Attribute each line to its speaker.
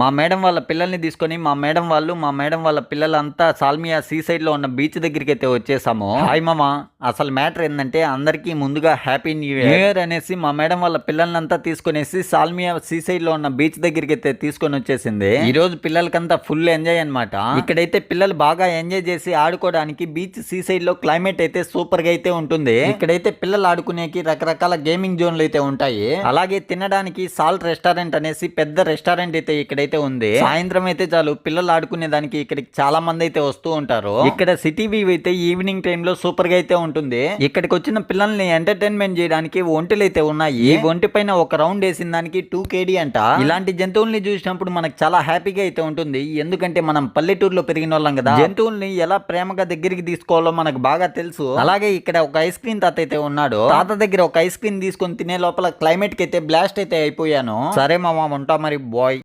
Speaker 1: మా మేడం వాళ్ళ పిల్లల్ని తీసుకొని మా మేడం వాళ్ళు మా మేడం వాళ్ళ పిల్లలంతా సాల్మియా సీ సైడ్లో ఉన్న బీచ్ దగ్గరికి అయితే వచ్చేసాము. హాయ్ మామ. అసలు మ్యాటర్ ఏంటంటే అందరికీ ముందుగా happy new year. New year అనేసి మా మేడం వాళ్ళ పిల్లలంతా తీసుకొనేసి సాల్మియా సీ సైడ్లో ఉన్న బీచ్ దగ్గరికి అయితే తీసుకొని వచ్చేసింది. ఈ రోజు పిల్లలకంతా ఫుల్ ఎంజాయ్ అన్నమాట. ఇక్కడైతే పిల్లలు బాగా ఎంజాయ్ చేసి ఆడుకోవడానికి బీచ్ సీ సైడ్లో క్లైమేట్ అయితే సూపర్గా అయితే ఉంటుంది. ఇక్కడైతే పిల్లలు ఆడుకునేకి రకరకాల గేమింగ్ జోన్లు అయితే ఉంటాయి. అలాగే తినడానికి సాల్ట్ రెస్టారెంట్ అనేసి పెద్ద రెస్టారెంట్ అయితే ఇక్కడ ఇక్కడైతే ఉంది. సాయంత్రం అయితే చాలు. పిల్లలు ఆడుకునే దానికి ఇక్కడికి చాలా మంది అయితే వస్తూ ఉంటారు. ఇక్కడ సిటీ వ్యూ అయితే ఈవినింగ్ టైం లో సూపర్గా అయితే ఉంటుంది. ఇక్కడికి వచ్చిన పిల్లల్ని ఎంటర్టైన్మెంట్ చేయడానికి ఒంటెలు అయితే ఉన్నాయి. ఈ ఒంటి పైన ఒక రౌండ్ వేసిన దానికి టూ కేడీ అంట. ఇలాంటి జంతువుల్ని చూసినప్పుడు మనకు చాలా హ్యాపీగా అయితే ఉంటుంది. ఎందుకంటే మనం పల్లెటూరులో పెరిగిన వాళ్ళం కదా. జంతువుల్ని ఎలా ప్రేమగా దగ్గరికి తీసుకోవాలో మనకు బాగా తెలుసు. అలాగే ఇక్కడ ఒక ఐస్ క్రీమ్ తాత అయితే ఉన్నాడు. తాత దగ్గర ఒక ఐస్ క్రీమ్ తీసుకొని తినే లోపల క్లైమేట్కి అయితే బ్లాస్ట్ అయితే అయిపోయాను. సరే మామ ఉంటా మరి బాయ్.